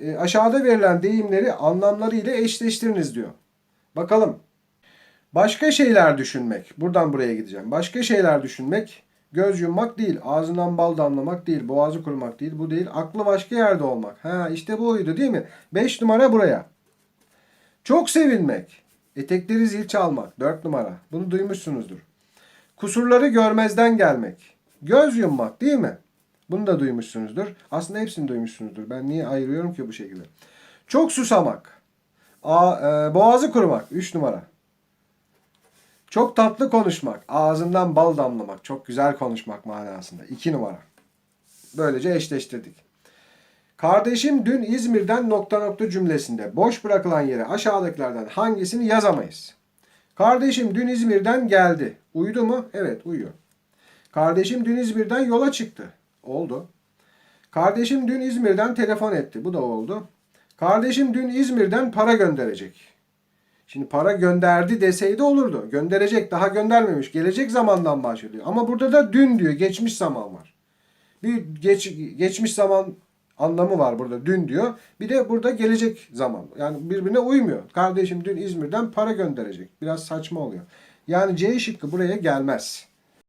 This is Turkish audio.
E, aşağıda verilen deyimleri anlamları ile eşleştiriniz diyor. Bakalım. Başka şeyler düşünmek. Buradan buraya gideceğim. Başka şeyler düşünmek göz yummak değil, ağzından bal damlamak değil, boğazı kurumak değil, bu değil. Aklı başka yerde olmak. Ha işte bu oydu değil mi? 5 numara buraya. Çok sevinmek. Etekleri zil çalmak. 4 numara. Bunu duymuşsunuzdur. Kusurları görmezden gelmek. Göz yummak değil mi? Bunu da duymuşsunuzdur. Aslında hepsini duymuşsunuzdur. Ben niye ayırıyorum ki bu şekilde? Çok susamak. A, e, boğazı kurumak. 3 numara. Çok tatlı konuşmak. Ağzından bal damlamak. Çok güzel konuşmak manasında. 2 numara. Böylece eşleştirdik. Kardeşim dün İzmir'den nokta nokta cümlesinde boş bırakılan yere aşağıdakilerden hangisini yazamayız? Kardeşim dün İzmir'den geldi. Uyudu mu? Evet uyuyor. Kardeşim dün İzmir'den yola çıktı. Oldu. Kardeşim dün İzmir'den telefon etti. Bu da oldu. Kardeşim dün İzmir'den para gönderecek. Şimdi para gönderdi deseydi olurdu. Gönderecek daha göndermemiş. Gelecek zamandan bahsediyor. Ama burada da dün diyor. Geçmiş zaman var. Bir geç, geçmiş zaman anlamı var burada. Dün diyor. Bir de burada gelecek zaman. Yani birbirine uymuyor. Kardeşim dün İzmir'den para gönderecek. Biraz saçma oluyor. Yani C şıkkı buraya gelmez.